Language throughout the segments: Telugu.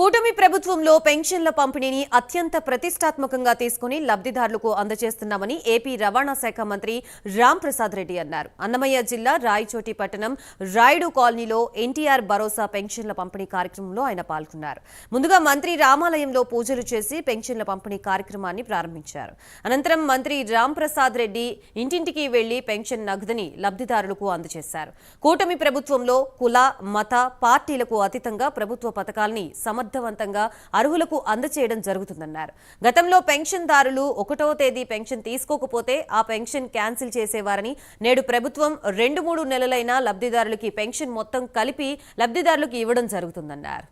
కూటమి ప్రభుత్వంలో పెన్షన్ల పంపిణీని అత్యంత ప్రతిష్టాత్మకంగా తీసుకుని లబ్ధిదారులకు అందజేస్తున్నామని ఏపీ రవాణా శాఖ మంత్రి రామ్ ప్రసాద్ రెడ్డి అన్నారు. అన్నమయ్య జిల్లా రాయచోటి పట్టణం రాయుడు కాలనీలో ఎన్టీఆర్ భరోసా పెన్షన్ల పంపిణీ కార్యక్రమంలో ఆయన పాల్గొన్నారు. ముందుగా మంత్రి రామాలయంలో పూజలు చేసి పెన్షన్ల పంపిణీ కార్యక్రమాన్ని ప్రారంభించారు. అనంతరం మంత్రి రామ్ ప్రసాద్ రెడ్డి ఇంటింటికి వెళ్ళి పెన్షన్ నగదుని లబ్ధిదారులకు అందజేశారు. కూటమి ప్రభుత్వంలో కుల మత పార్టీలకు అతీతంగా ప్రభుత్వ పథకాల్ని సమర్థవంతంగా అర్హులకు అందచేయడం జరుగుతుందన్నారు. గతంలో పెన్షన్దారులు ఒకటో తేదీ పెన్షన్ తీసుకోకపోతే ఆ పెన్షన్ క్యాన్సిల్ చేసేవారని నేడు ప్రభుత్వం రెండు మూడు నెలలైనా లబ్ధిదారులకి పెన్షన్ మొత్తం కలిపి లబ్ధిదారులకు ఇవ్వడం జరుగుతుందన్నారు.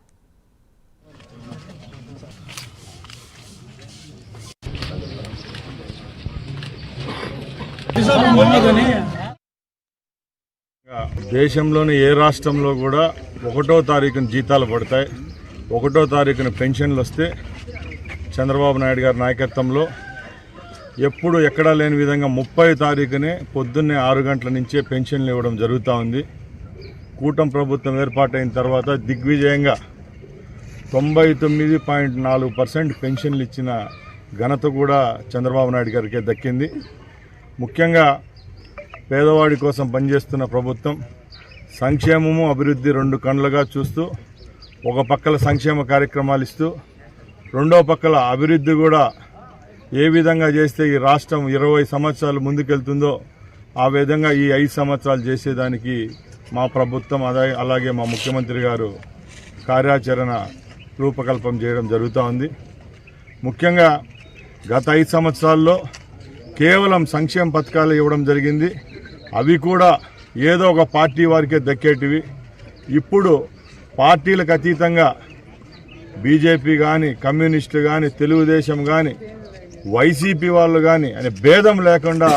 దేశంలోని ఏ రాష్ట్రంలో కూడా ఒకటో తారీఖున జీతాలు పడతాయి. ఒకటో తారీఖున పెన్షన్లు వస్తే చంద్రబాబు నాయుడు గారి నాయకత్వంలో ఎప్పుడు ఎక్కడా లేని విధంగా ముప్పై తారీఖునే పొద్దున్నే ఆరు గంటల నుంచే పెన్షన్లు ఇవ్వడం జరుగుతూ ఉంది. కూటమి ప్రభుత్వం ఏర్పాటైన తర్వాత దిగ్విజయంగా తొంభై తొమ్మిది పాయింట్ నాలుగు పర్సెంట్ పెన్షన్లు ఇచ్చిన ఘనత కూడా చంద్రబాబు నాయుడు గారికే దక్కింది. ముఖ్యంగా పేదవాడి కోసం పనిచేస్తున్న ప్రభుత్వం సంక్షేమము అభివృద్ధి రెండు కండ్లుగా చూస్తూ ఒక పక్కల సంక్షేమ కార్యక్రమాలు ఇస్తూ రెండో పక్కల అభివృద్ధి కూడా ఏ విధంగా చేస్తే ఈ రాష్ట్రం ఇరవై సంవత్సరాలు ముందుకెళ్తుందో ఆ విధంగా ఈ ఐదు సంవత్సరాలు చేసేదానికి మా ప్రభుత్వం అదే అలాగే మా ముఖ్యమంత్రి గారు కార్యాచరణ రూపకల్పన చేయడం జరుగుతూ ఉంది. ముఖ్యంగా గత ఐదు సంవత్సరాల్లో కేవలం సంక్షేమ పథకాలు ఇవ్వడం జరిగింది. అవి కూడా ఏదో ఒక పార్టీ వారికే దక్కేటివి. ఇప్పుడు పార్టీలకు అతీతంగా బీజేపీ కానీ కమ్యూనిస్టు కానీ తెలుగుదేశం కానీ వైసీపీ వాళ్ళు కానీ అనే భేదం లేకుండా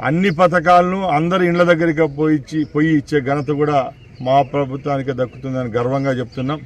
అన్ని పథకాలను అందరి ఇండ్ల దగ్గరికి పోయి ఇచ్చి- పోయి ఇచ్చే ఘనత కూడా మా ప్రభుత్వానికి దక్కుతుందని గర్వంగా చెప్తున్నాం.